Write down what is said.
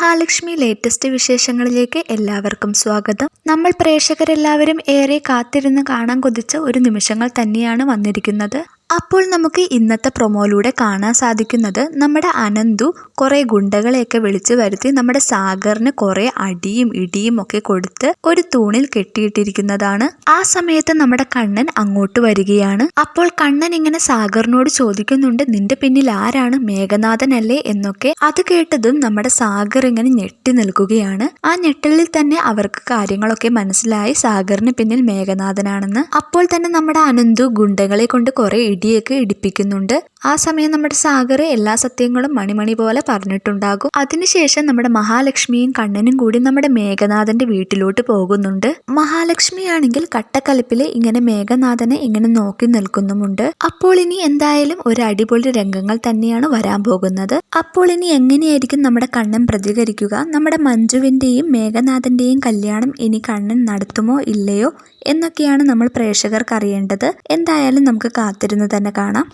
Mahalakshmi latest വിശേഷങ്ങളിലേക്ക് എല്ലാവർക്കും സ്വാഗതം. നമ്മൾ പ്രേക്ഷകരെല്ലാവരും ഏറെ കാത്തിരുന്ന് കാണാൻ കൊതിച്ച ഒരു നിമിഷങ്ങൾ തന്നെയാണ് വന്നിരിക്കുന്നത്. അപ്പോൾ നമുക്ക് ഇന്നത്തെ പ്രൊമോയിലൂടെ കാണാൻ സാധിക്കുന്നത് നമ്മുടെ അനന്തു കുറേ ഗുണ്ടകളെയൊക്കെ വിളിച്ചു വരുത്തി നമ്മുടെ സാഗറിന് കുറേ അടിയും ഇടിയും ഒക്കെ കൊടുത്ത് ഒരു തൂണിൽ കെട്ടിയിട്ടിരിക്കുന്നതാണ്. ആ സമയത്ത് നമ്മുടെ കണ്ണൻ അങ്ങോട്ട് വരികയാണ്. അപ്പോൾ കണ്ണൻ ഇങ്ങനെ സാഗറിനോട് ചോദിക്കുന്നുണ്ട് നിന്റെ പിന്നിൽ ആരാണ്? മേഘനാഥനല്ലേ? എന്നൊക്കെ. അത് കേട്ടതും നമ്മുടെ സാഗർ ഇങ്ങനെ ഞെട്ടി നിൽക്കുകയാണ്. ആ ഞെട്ടലിൽ തന്നെ അവർക്ക് കാര്യങ്ങളൊക്കെ മനസ്സിലായി സാഗറിന് പിന്നിൽ മേഘനാഥനാണെന്ന്. അപ്പോൾ തന്നെ നമ്മുടെ അനന്തു ഗുണ്ടകളെ കൊണ്ട് കുറെ ഇടിയൊക്കെ ഇടിപ്പിക്കുന്നുണ്ട്. ആ സമയം നമ്മുടെ സാഗർ എല്ലാ സത്യങ്ങളും മണിമണി പോലെ പറഞ്ഞിട്ടുണ്ടാകും. അതിനുശേഷം നമ്മുടെ മഹാലക്ഷ്മിയും കണ്ണനും കൂടി നമ്മുടെ മേഘനാഥന്റെ വീട്ടിലോട്ട് പോകുന്നുണ്ട്. മഹാലക്ഷ്മിയാണെങ്കിൽ കട്ടക്കലിപ്പിൽ ഇങ്ങനെ മേഘനാഥനെ ഇങ്ങനെ നോക്കി നിൽക്കുന്നുമുണ്ട്. അപ്പോൾ ഇനി എന്തായാലും ഒരു അടിപൊളി രംഗങ്ങൾ തന്നെയാണ് വരാൻ പോകുന്നത്. അപ്പോൾ ഇനി എങ്ങനെയായിരിക്കും നമ്മുടെ കണ്ണൻ പ്രതികരിക്കുക? നമ്മുടെ മഞ്ജുവിന്റെയും മേഘനാഥന്റെയും കല്യാണം ഇനി കണ്ണൻ നടത്തുമോ ഇല്ലയോ എന്നൊക്കെയാണ് നമ്മൾ പ്രേക്ഷകർക്ക് അറിയേണ്ടത്. എന്തായാലും നമുക്ക് കാത്തിരുന്ന് തന്നെ കാണാം.